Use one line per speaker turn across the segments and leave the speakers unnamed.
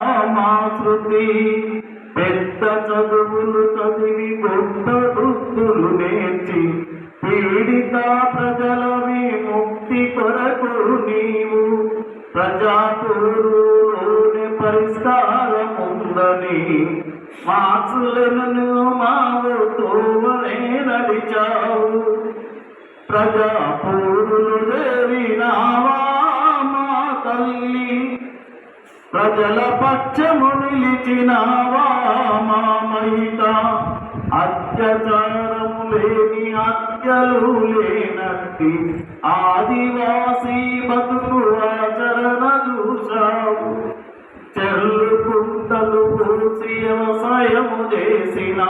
మా శృతి పెద్ద చదువులు చదివి గొప్ప వృత్తులు నేర్చి పీడిత ప్రజల విముక్తి కొరకు నీవు ప్రజాపూరులోని పరిష్కారం ఉందని మార్చులను మావుతోనే నడిచావు. ప్రజాపూరులు దేవి నావా తల్లి ప్రజల పక్షము నిలిచినావా మా మహిత అత్యాచారము లేని అత్యలు లేనట్టి ఆదివాసీ బతుకు ఆచరణ చూశావు చెల్లుకుంటలు పూసి వ్యవసాయము చేసిన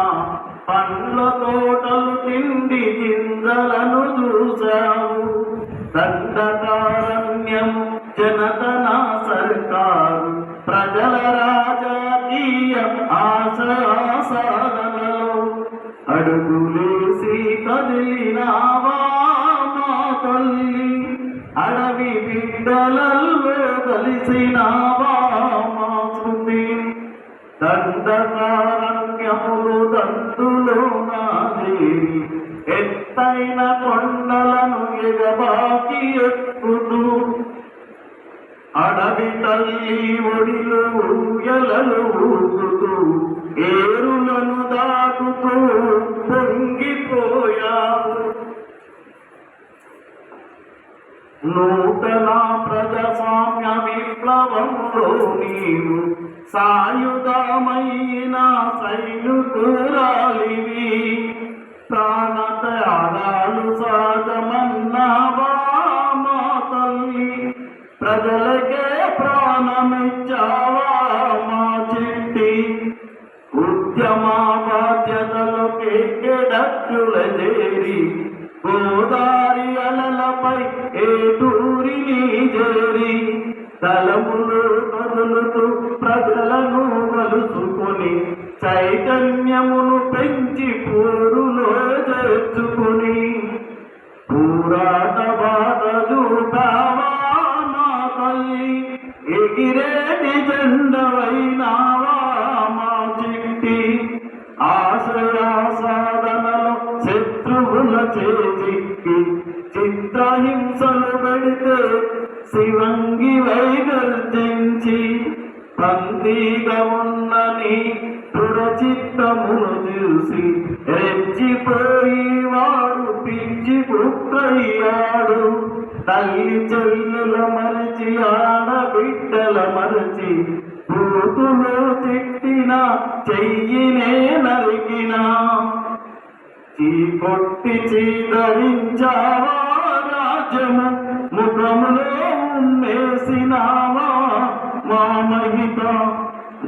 పండ్ల తోటలు తిండి గింజలను చూశావు దండకారణ్యము జనతన సర్కారు ప్రజల రాజకీయం ఆశాసనలో అడుగులేసి కదిలినావా మా తల్లి. అడవి బిడ్డలలో కలిసినావా మా శృతి దండకారణ్యములు దంతులు నాదేవి ఎత్తైన కొండలను ఎగబాకి ఎక్కుతూ అడవి తల్లి ఒడిలో ఊయలలు ఊగుతూ ఏరులను దాటుతూ పొంగిపోయావు. నూతన ప్రజాస్వామ్య విప్లవంలో నీవు సాయుధమైన సైనికురాలివి. ప్రాణమిచ్చావా మా చెట్టి? ఉద్యమా బాధ్యతలు కేడక్కుల చేరి గోదారి అలలపై ఏటూరిని చేరి తలములు కదులుతూ ప్రజలను కలుసుకొని చైతన్యమును పెంచి పూరులో చేర్చుకుని. పూరాట శత్రువుల చేజిక్కి చిత్రహింసలు పెడితే శివంగి వైగర్జించి పంక్తిగా ఉన్నని దృఢచిత్తమును చూసి రెచ్చిపోయి వాడు పిచ్చి కుక్కయ్యాడు తల్లి చెల్లుల మరచి ఆడబిడ్డల మరచి పూతులో తిట్టిన చెయ్యినే నరికినా. చీకొట్టి చీదరించావా రాజ్యము ముఖములో ఉమ్మేసినావా? మా మహిత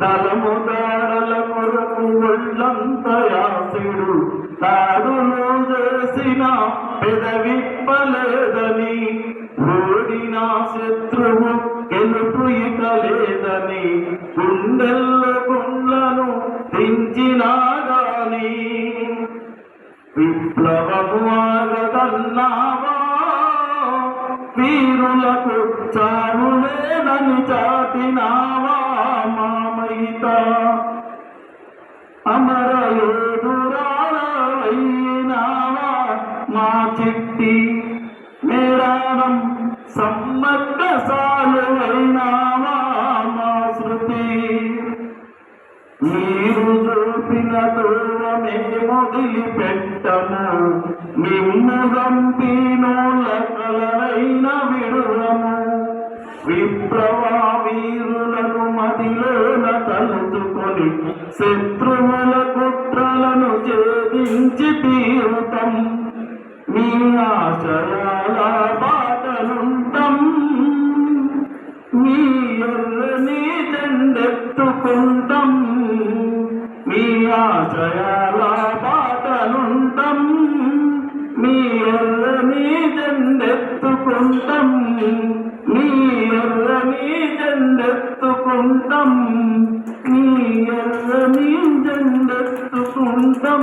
దళము దాడల కొరకు ఒళ్ళంత యాసిడు తాడులు చేసిన పెదవిప్పలేదని ఓడిన శత్రువు గెలుపు ఇక లేదని గుండెల్ల గుండ్లను తిన్న విప్లవము ఆగదన్నావా వీరులకు చావులేనని చాటినావా మామయిత అమర యోధురాలవైనావా మా చిట్టి మేడానం సమ్మక్క సాలువైనావా మా శృతి మీరు చూపిన దూరమే మేము వదిలిపెట్టము నిన్ను రంపినోళ్ళ కలరైన విడుదము విప్లవా వీరులను మదిలోన తలుచుకొని శత్రువుల కుట్రలను ఛేదించి తీరుతం. మీ ఆశయాల బాటలుంటాం. మీ ఎర్రని జెండెత్తుకుంటాం. మీ ఆశయాల జెండెత్తుకుంటాం మీ ఎర్రని జెండెత్తుకుంటాం. మీ ఎర్రని జెండెత్తుకుంటాం